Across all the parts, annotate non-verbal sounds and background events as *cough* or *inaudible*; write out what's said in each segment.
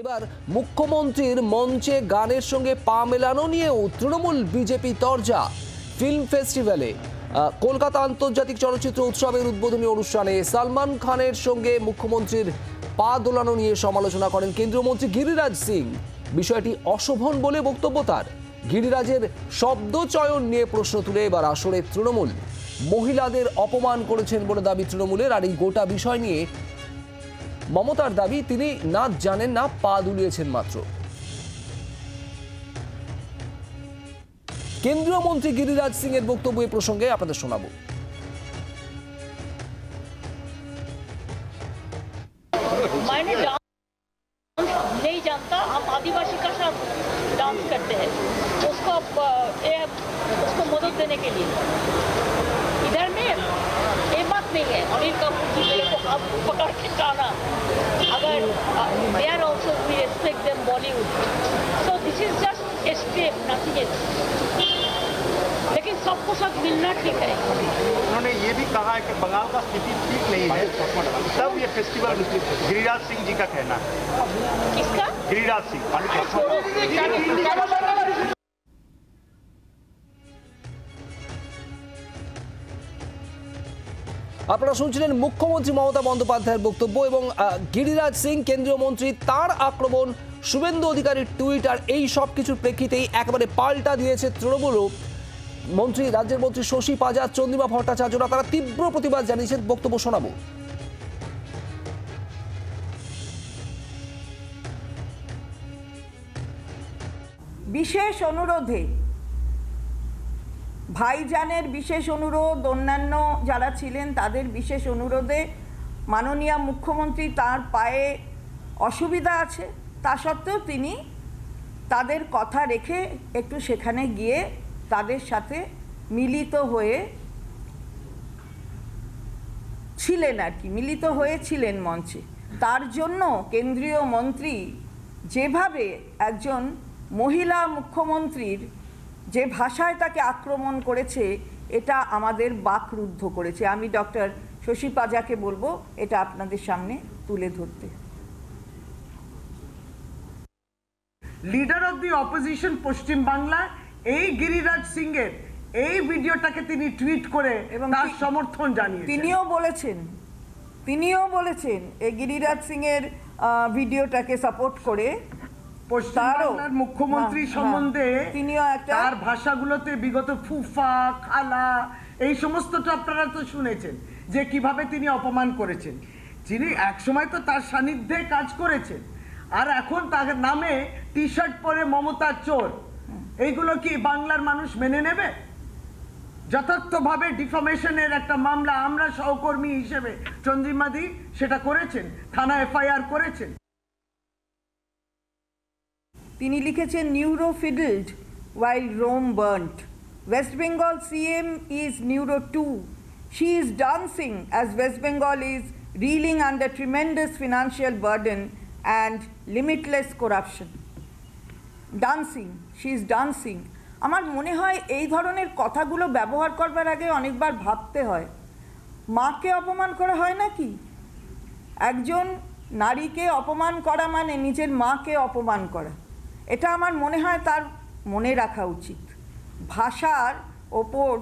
এবার মুখ্যমন্ত্রীর মঞ্চে গানের সঙ্গে পা মেলানো নিয়েও তৃণমূল বিজেপি তরজা ফিল্ম ফেস্টিভ্যালে। কলকাতা আন্তর্জাতিক চলচ্চিত্র উৎসবের উদ্বোধনী অনুষ্ঠানে সালমান খানের সঙ্গে মুখ্যমন্ত্রীর পা দোলানো নিয়ে সমালোচনা করেন কেন্দ্রীয় মন্ত্রী গিরিরাজ সিং। বিষয়টি অশোভন বলে বক্তব্য তার। গিরিরাজের শব্দ চয়ন নিয়ে প্রশ্ন তুলে এবার আসরে তৃণমূল। মহিলাদের অপমান করেছেন বলে দাবি তৃণমূলের আর এই গোটা বিষয় নিয়ে মমতার দাবি তিনি নাচ জানেন না পা দুলিয়েছেন মাত্র কেন্দ্রীয় মন্ত্রী গিরিরাজ সিং এর বক্তব্য এ প্রসঙ্গে আপনাদের শোনাবো मैंने डांस नहीं जानता हम आदिवासी का साथ डांस करते हैं उसको अ, ये, उसको मदद देने के लिए इधर में ये बात नहीं है अनिल कपूर जी मेरे को अब पकड़ के टाना अगर they are also we respect them Bollywood so this is just a step nothing else लेकिन सबको साथ मिलना ठीक है। उन्होंने ये भी कहा है कि बंगाल का स्थिति ठीक नहीं है। तब ये फेस्टिवल गिरिराज सिंह जी का कहना है। किसका? गिरिराज सिंह। আপনারা শুনছিলেন মুখ্যমন্ত্রী মমতা বন্দ্যোপাধ্যায়ের বক্তব্য এবং গিরিরাজ সিং, কেন্দ্রীয় মন্ত্রী তার আক্রমণ, শুভেন্দু অধিকারীর টুইট আর এই সব কিছুর প্রেক্ষিতেই একেবারে পাল্টা দিয়েছে তৃণমূলও মন্ত্রী, রাজ্যের মন্ত্রী শশী পাজা চন্দ্রিমা ভট্টাচার্যরা তারা তীব্র প্রতিবাদ জানিয়েছেন, বক্তব্য শোনাবো। বিশেষ অনুরোধে ভাইজানের বিশেষ অনুরোধ, অন্যান্য যারা ছিলেন তাদের বিশেষ অনুরোধে মাননীয় মুখ্যমন্ত্রী তার পায়ে অসুবিধা আছে। তা সত্ত্বেও তিনি তাদের কথা রেখে একটু সেখানে গিয়ে তাদের সাথে মিলিত হয়ে ছিলেন আর কি, মিলিত হয়েছিলেন মঞ্চে। তার জন্য কেন্দ্রীয় মন্ত্রী যেভাবে একজন মহিলা মুখ্যমন্ত্রীর যে ভাষায় তাকে আক্রমণ করেছে এটা আমাদের বাকরুদ্ধ করেছে। আমি ডক্টর শশী পাজাকে বলব এটা আপনাদের সামনে তুলে ধরতে। লিডার অফ দি অপোজিশন পশ্চিম বাংলা এই গিরিরাজ সিং এর এই ভিডিওটাকে তিনি টুইট করে এবং তার সমর্থন জানিয়েছেন। তিনিও বলেছেন তিনিও বলেছেন এই গিরিরাজ সিং এর ভিডিওটাকে সাপোর্ট করে পশ্চিম তারও- বাংলার মুখ্যমন্ত্রী হ্যাঁ, সম্বন্ধে হ্যাঁ। তিনিও একটা- তার ভাষাগুলোতে বিগত ফুফা খালা এই সমস্তটা আপনারা তো শুনেছেন যে কীভাবে তিনি অপমান করেছেন। যিনি একসময় তো তার সান্নিধ্যে কাজ করেছেন আর এখন তার নামে টি শার্ট পরে মমতার চোর। এইগুলো কি বাংলার মানুষ মেনে নেবে? যথার্থভাবে ডিফামেশনের একটা মামলা আমরা সহকর্মী হিসেবে চন্দ্রিমাদি সেটা করেছেন থানা এফআইআর করেছেন। তিনি লিখেছেন Nero fiddled while Rome burnt West Bengal CM is Nero too she is dancing as West Bengal is reeling under tremendous financial burden and limitless corruption dancing she is dancing আমার মনে হয় এই ধরনের কথাগুলো ব্যবহার করবার আগে অনেকবার ভাবতে হয়। মাকে অপমান করা হয় নাকি? একজন নারীকে অপমান করা মানে নিজের মাকে অপমান করা। এটা আমার মনে হয় তার মনে রাখা উচিত। ভাষার ওপর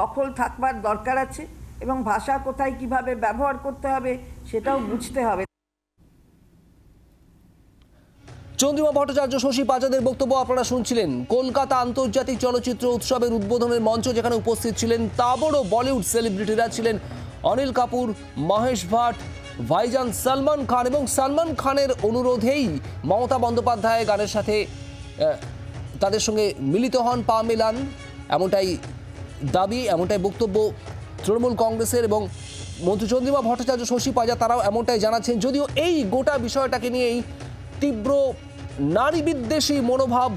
দখল থাকবার দরকার আছে এবং ভাষা কোথায় কীভাবে ব্যবহার করতে হবে সেটাও বুঝতে হবে। চন্দ্রিমা ভট্টাচার্য, শশী পাজাদের বক্তব্য আপনারা শুনছিলেন। কলকাতা আন্তর্জাতিক চলচ্চিত্র উৎসবের উদ্বোধনের মঞ্চ যেখানে উপস্থিত ছিলেন তাবড় বলিউড সেলিব্রিটিরা ছিলেন অনিল কাপুর, মহেশ ভাট ভাইজান সালমান খান এবং সালমান খানের অনুরোধেই মমতা বন্দ্যোপাধ্যায় গানের সাথে তাদের সঙ্গে মিলিত হন পা মেলান। এমনটাই দাবি, এমনটাই বক্তব্য তৃণমূল কংগ্রেসের এবং মন্ত্রী চন্দ্রিমা ভট্টাচার্য, শশী পাজা, তারাও এমনটাই জানাচ্ছেন। যদিও এই গোটা বিষয়টাকে নিয়েই তীব্র নারী বিদ্বেষী মনোভাব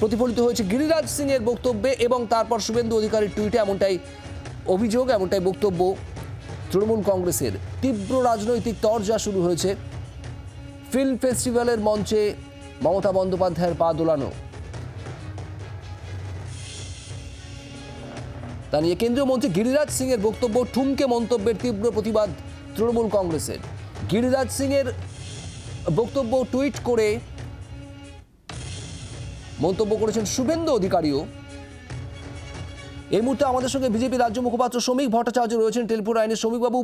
প্রতিফলিত হয়েছে গিরিরাজ সিং এর বক্তব্যে এবং তারপর শুভেন্দু অধিকারীর টুইটে, এমনটাই অভিযোগ, এমনটাই বক্তব্য। তৃণমূল কংগ্রেসের তীব্র রাজনৈতিক তরজা শুরু হয়েছে। ফিল্ম ফেস্টিভ্যালের মঞ্চে মমতা বন্দ্যোপাধ্যায়ের পা দোলানো। তা নিয়ে কেন্দ্রীয় মন্ত্রী গিরিরাজ সিং এর বক্তব্য, ঠুমকে মন্তব্যের তীব্র প্রতিবাদ তৃণমূল কংগ্রেসের। গিরিরাজ সিং এর বক্তব্য, টুইট করে মন্তব্য করেছেন শুভেন্দু অধিকারীও। এই মুহূর্তে আমাদের সঙ্গে বিজেপি রাজ্য মুখপাত্র শ্রমিক ভট্টাচার্য রয়েছেন। টেলিফোন আইনের শ্রমিকবাবু,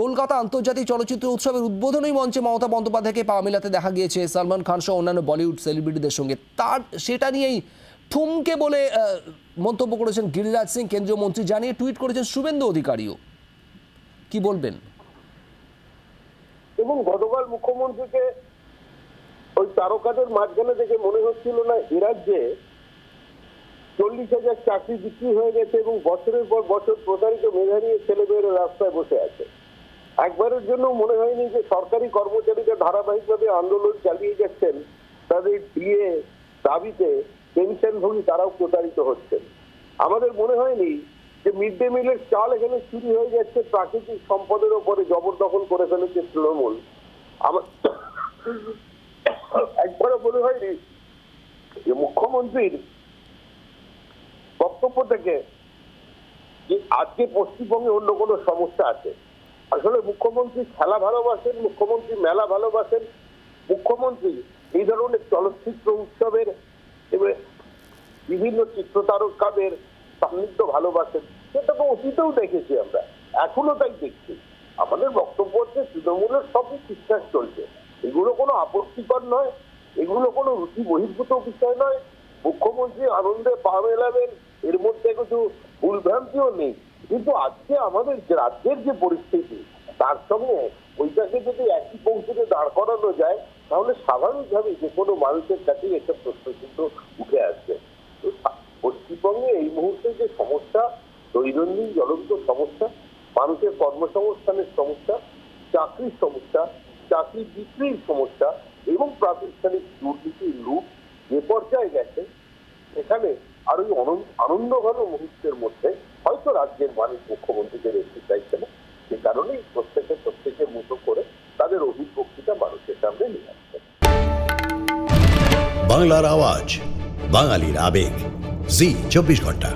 কলকাতা আন্তর্জাতিক চলচ্চিত্র উৎসবের উদ্বোধনী মঞ্চে মমতা বন্দ্যোপাধ্যায়কে পা মেলাতে দেখা গিয়েছে সালমান খান সহ অন্যান্য বলিউড সেলিব্রিটিদের সঙ্গে। তার সেটা নিয়েই ঠুমকে বলে মন্তব্য করেছেন গিরিরাজ সিং, কেন্দ্রীয় মন্ত্রী, জানিয়ে টুইট করেছেন শুভেন্দু অধিকারীও। কি বলবেন? এবং গতকাল মুখ্যমন্ত্রীকে ওই তারকাদের মাঝখানে দেখে মনে হচ্ছিল না, এ রাজ্যে চল্লিশ হাজার চাকরি বিক্রি হয়ে গেছে এবং বছরের পর বছর প্রতারিত মেধা নিয়ে ছেলেমেয়েরা রাস্তায় বসে আছে। একবারের জন্য মনে হয়নি যে সরকারি কর্মচারীরা ধারাবাহিকভাবে আন্দোলন চালিয়ে যাচ্ছেন, তাদের ডিএ দাবিতে পেনশনভোগী তারাও প্রতারিত হচ্ছেন। আমাদের মনে হয়নি যে মিড ডে মিলের চাল এখানে চুরি হয়ে যাচ্ছে, প্রাকৃতিক সম্পদের ওপরে জবরদখল করে ফেলেছে তৃণমূল। আমার *coughs* একবারও মনে হয়নি যে মুখ্যমন্ত্রীর বক্তব্য থেকে যে আজকে পশ্চিমবঙ্গে অন্য কোনো সমস্যা আছে। আসলে মুখ্যমন্ত্রী খেলা ভালোবাসেন, মুখ্যমন্ত্রী মেলা ভালোবাসেন, মুখ্যমন্ত্রী এই ধরনের চলচ্চিত্র উৎসবের বিভিন্ন চিত্রতারকাদের সান্নিধ্য ভালোবাসেন। সেটা তো অতীতেও দেখেছি আমরা, এখনও তাই দেখছি। আমাদের বক্তব্য হচ্ছে, তৃণমূলের সবই ঠিকঠাক চলছে। এগুলো কোনো আপত্তিকর নয়, এগুলো কোনো রুচি বহির্ভূত বিষয় নয়। মুখ্যমন্ত্রী আনন্দে পা মেলাবেন এর মধ্যে কিছু ভুলভ্রান্তিও নেই। কিন্তু আজকে আমাদের রাজ্যের যে পরিস্থিতি, তার সঙ্গে ওইটাকে যদি একই পৌঁছতে দাঁড় করানো যায়, তাহলে স্বাভাবিকভাবে যে কোনো মানুষের কাছেই একটা প্রশ্ন কিন্তু উঠে আসবে। তো পশ্চিমবঙ্গে এই মুহূর্তে যে সমস্যা, দৈনন্দিন জ্বলন্ত সমস্যা, মানুষের কর্মসংস্থানের সমস্যা, চাকরির সমস্যা, চাকরি বিক্রির সমস্যা এবং প্রাতিষ্ঠানিক দুর্নীতির লুট যে পর্যায়ে গেছে, সেখানে আর ওই আনন্দঘন মুহূর্তের মধ্যে হয়তো রাজ্যের মানুষ মুখ্যমন্ত্রীকে দেখতে চাইছে না সে কারণেই প্রত্যেকে প্রত্যেকে মতো করে তাদের অভিব্যক্তিটা মানুষের সামনে নিয়ে আসছে বাংলার আওয়াজ, বাঙালির আবেগ, জি, চব্বিশ ঘণ্টা।